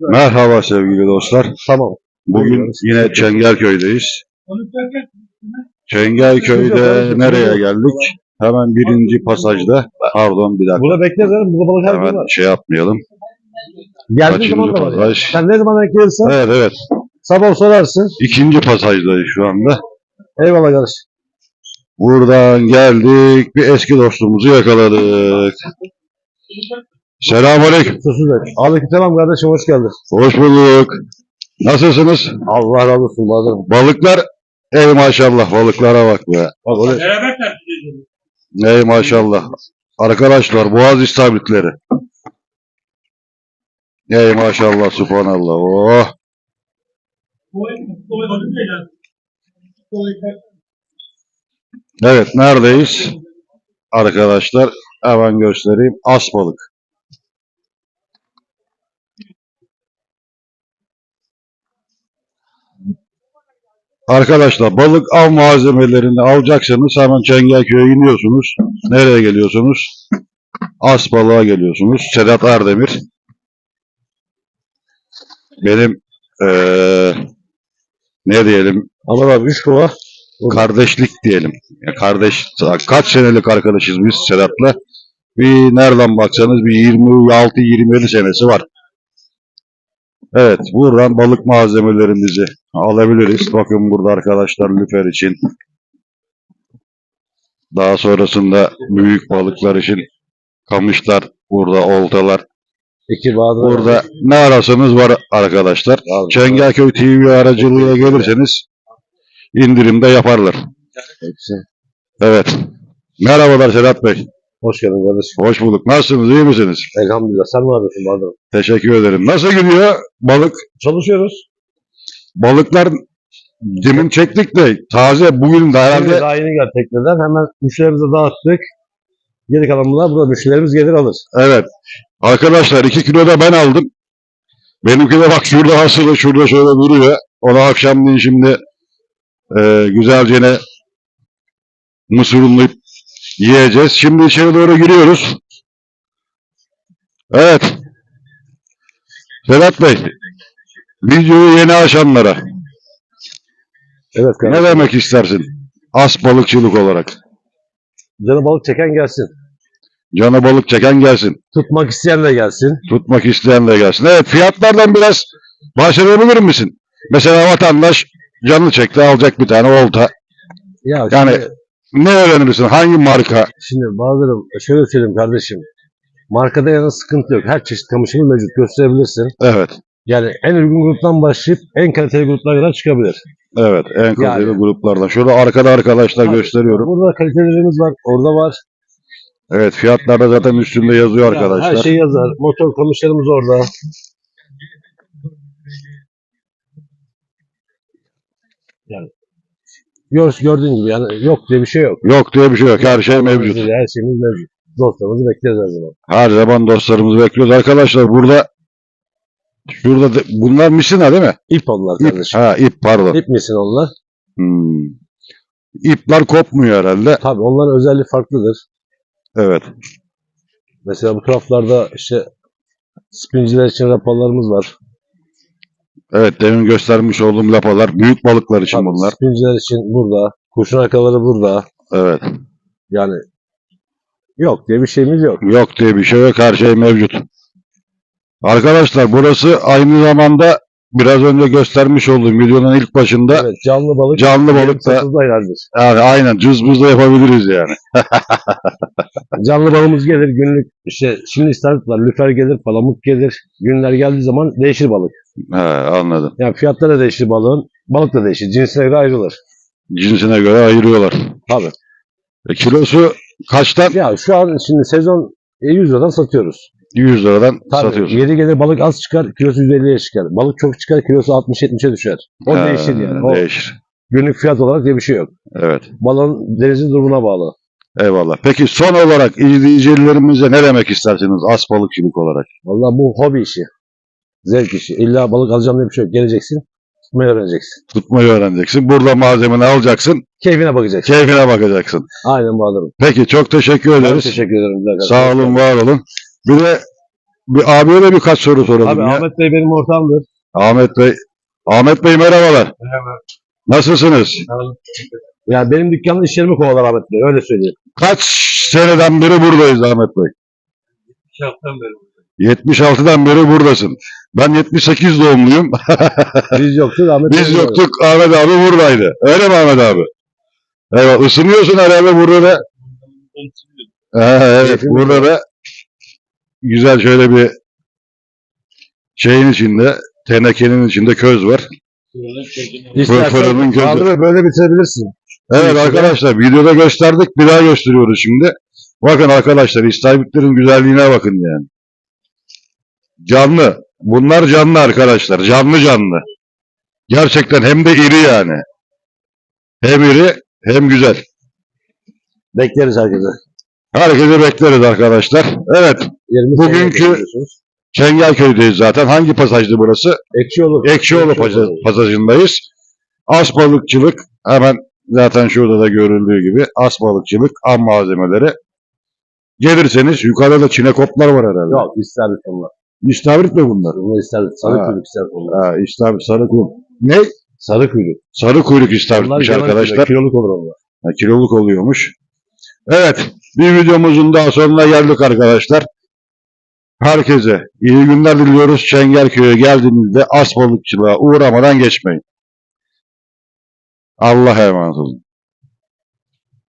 Merhaba sevgili dostlar. Tamam. Bugün yine Çengelköy'deyiz. Çengelköy'de nereye geldik? Hemen birinci pasajda. Pardon bir dakika. Burada bekleriz canım. Burada balık her Hemen var. şey yapmayalım. Geldiğin Kaçıncı zaman da var. ya. pasaj? Sen ne zaman gelirsen Evet evet. sabah sorarsın. İkinci pasajdayız şu anda. Eyvallah kardeş. Buradan geldik. Bir eski dostumuzu yakaladık. Selamünaleyküm. Susuz et. Aleykümselam kardeşim hoş geldin. Hoş bulduk. Nasılsınız? Allah razı olsun bazen. Balıklar Ey maşallah balıklara bak be. Bak öyle. Beraber tercih ediyoruz. Ey maşallah. Arkadaşlar boğaz istavritleri. Ey maşallah subhanallah. Oh. Evet neredeyiz? Arkadaşlar hemen göstereyim. Asbalık. Arkadaşlar balık av malzemelerini alacaksanız hemen Çengelköy'e iniyorsunuz. Nereye geliyorsunuz? Asbalığa geliyorsunuz. Sedat Erdemir. Benim eee, ne diyelim Aman abi 3 kova. kardeşlik diyelim. Ya kardeş kaç senelik arkadaşız biz Sedat'la. Bir nereden baksanız bir 26-27 senesi var. Evet, buradan balık malzemelerimizi alabiliriz. Bakın burada arkadaşlar lüfer için. Daha sonrasında büyük balıklar için kamışlar, burada oltalar. 2 Bahadır. Burada ne ararsanız var arkadaşlar. Abi. Çengelköy TV aracılığıyla gelirseniz indirimde yaparlar. Evet. Merhabalar Sedat Bey. Hoş geldin kardeşim. Hoş bulduk. Nasılsınız? iyi misiniz? Elhamdülillah. Sen ne yapıyorsun Bahadır? Teşekkür ederim. Nasıl gidiyor balık? Çalışıyoruz. Balıklar demin çektik de taze bugün de Şimdi herhalde daha yeni geldi tekneden. Hemen müşterimize dağıttık. Geri kalan bunlar burada müşterilerimiz gelir alır. evet. Arkadaşlar 2 kilo da ben aldım. Benimki de bak şurada hasılı şurada şöyle duruyor. Onu akşamleyin şimdi e, güzelce ne mısır unlayıp yiyeceğiz. Şimdi içeri doğru giriyoruz. Evet. Sedat Bey. Videoyu yeni açanlara Evet ne kardeşim. demek istersin? As balıkçılık olarak. Canı balık çeken gelsin. Canı balık çeken gelsin. Tutmak isteyen de gelsin. Tutmak isteyen de gelsin. Evet fiyatlardan biraz bahsedebilir misin? Mesela vatandaş canı çekti alacak bir tane olta. Ya Yani- şimdi, Ne öğrenirsin? Hangi marka? şimdi Bahadır'ım şöyle söyleyeyim kardeşim. Markada yana sıkıntı yok. Her çeşit kamışımız mevcut. Gösterebilirsin. Evet. Yani en uygun gruptan başlayıp en kaliteli gruplara kadar çıkabilir. Evet. En kaliteli Yani- gruplardan. Şurada arkada arkadaşlar Tabii. gösteriyorum. Burada kalitelerimiz var. Orada var. Evet. Fiyatlar da zaten üstünde yazıyor Yani arkadaşlar. her şey yazar. Motor kamışlarımız orada. Yani gör, gördüğün gibi yani yok diye bir şey yok. Yok diye bir şey yok. Her şey mevcut. Her şeyimiz mevcut. Dostlarımızı bekleriz her zaman. Her zaman dostlarımızı bekliyoruz. Arkadaşlar burada şurada da- bunlar misina değil mi? İp onlar İp. kardeşim. Ha ip pardon. İp misin onlar? Hmm. İpler kopmuyor herhalde. Tabii onların özelliği farklıdır. Evet. Mesela bu taraflarda işte spinciler için rapalarımız var. Evet demin göstermiş olduğum lapalar büyük balıklar için Tabii bunlar. Spinciler için burada. Kurşun arkaları burada. Evet. Yani yok diye bir şeyimiz yok. Yok diye bir şey yok. Her şey mevcut. Arkadaşlar burası aynı zamanda biraz önce göstermiş olduğum videonun ilk başında Evet canlı balık. canlı balık da yani aynen cızbız da yapabiliriz yani. Canlı balığımız gelir günlük işte şimdi var, lüfer gelir, palamut gelir. Günler geldiği zaman değişir balık. He, anladım. Yani fiyatları da değişir balığın. Balık da değişir. Cinsine göre ayrılır. Cinsine göre ayırıyorlar. Tabii. E, kilosu kaçtan? Ya şu an şimdi sezon e, 100 liradan satıyoruz. 100 liradan Tabii. satıyorsun. Yeri gelir balık az çıkar, kilosu 150'ye çıkar. Balık çok çıkar, kilosu 60-70'e düşer. O He, değişir yani. O Değişir. günlük fiyat olarak diye bir şey yok. Evet. Balığın denizin durumuna bağlı. Eyvallah. Peki son olarak izleyicilerimize ne demek istersiniz as balıkçılık olarak? Vallahi bu hobi işi. Zevk işi. İlla balık alacağım diye bir şey yok. Geleceksin, tutmayı öğreneceksin. Tutmayı öğreneceksin. Burada malzemeni alacaksın. Keyfine bakacaksın. Keyfine bakacaksın. Aynen Bahadır'ım. Peki çok teşekkür Ben ederiz. teşekkür ederim. Sağ olun, var olun. Bir de bir abiye de birkaç soru soralım Abi ya. Ahmet... Ahmet Bey benim ortağımdır. Bey Ahmet Bey merhabalar. Merhaba. Nasılsınız? Yani benim dükkanın işlerimi kovalar Ahmet Bey. Öyle söyleyeyim. Kaç seneden beri buradayız Ahmet Bey? İki haftadan beri buradayım. 76'dan beri buradasın. Ben 78 doğumluyum. Biz yoktuk Ahmet. Biz burada. yoktuk Ahmet abi buradaydı. Öyle mi Ahmet abi? Evet ısınıyorsun herhalde burada da. Ha, evet Keyfimiz burada da güzel şöyle bir şeyin içinde tenekenin içinde köz var. Şuradan çekin. İstersen fırının gözü. Ahmet Bey böyle bitirebilirsin. Evet arkadaşlar videoda gösterdik bir daha gösteriyoruz şimdi. Bakın arkadaşlar istavritlerin güzelliğine bakın yani. Canlı. Bunlar canlı arkadaşlar. Canlı canlı. Gerçekten hem de iri yani. Hem iri hem güzel. Bekleriz herkese. Herkese bekleriz arkadaşlar. Evet. 20 Bugünkü-. Çengelköy'deyiz zaten. Hangi pasajdı burası? Ekşioğlu pasa- pasajındayız. As balıkçılık hemen zaten şurada da görüldüğü gibi as balıkçılık, am malzemeleri. Gelirseniz yukarıda da çinekoplar var herhalde. Yok isterdik onlar. İstavrit mi bunlar? Bunu isterdik. Sarı Ha. kuyruk isterdik onlar. Ha, istavrit sarı kuyruk. Ne? Sarı kuyruk. Sarı kuyruk istavritmiş genel arkadaşlar. kilo- Kiloluk olur onlar. Ha, kiloluk oluyormuş. Evet. Bir videomuzun daha sonuna geldik arkadaşlar. Herkese iyi günler diliyoruz. Çengelköy'e geldiğinizde as balıkçılığa uğramadan geçmeyin. Allah'a emanet olun.